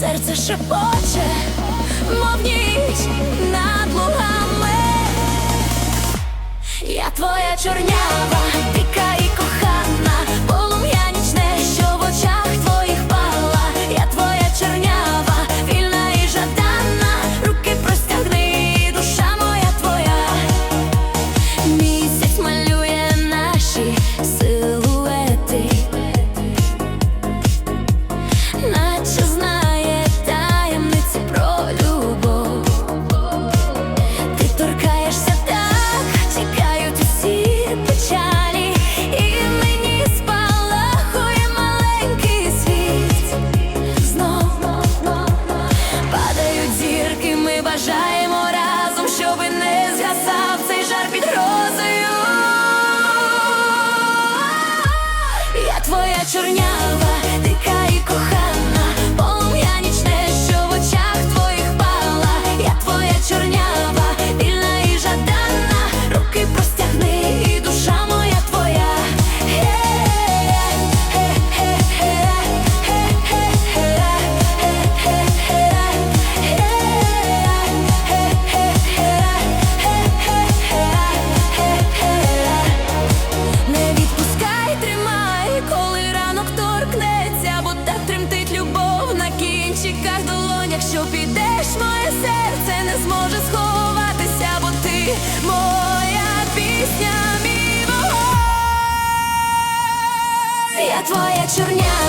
серце шепоче, мов ніч над лугами, я твоя чорнява. зірки ми бажаємо. Якщо підеш, моє серце не зможе сховатися, бо ти моя пісня, мій вогонь Я твоя чорня.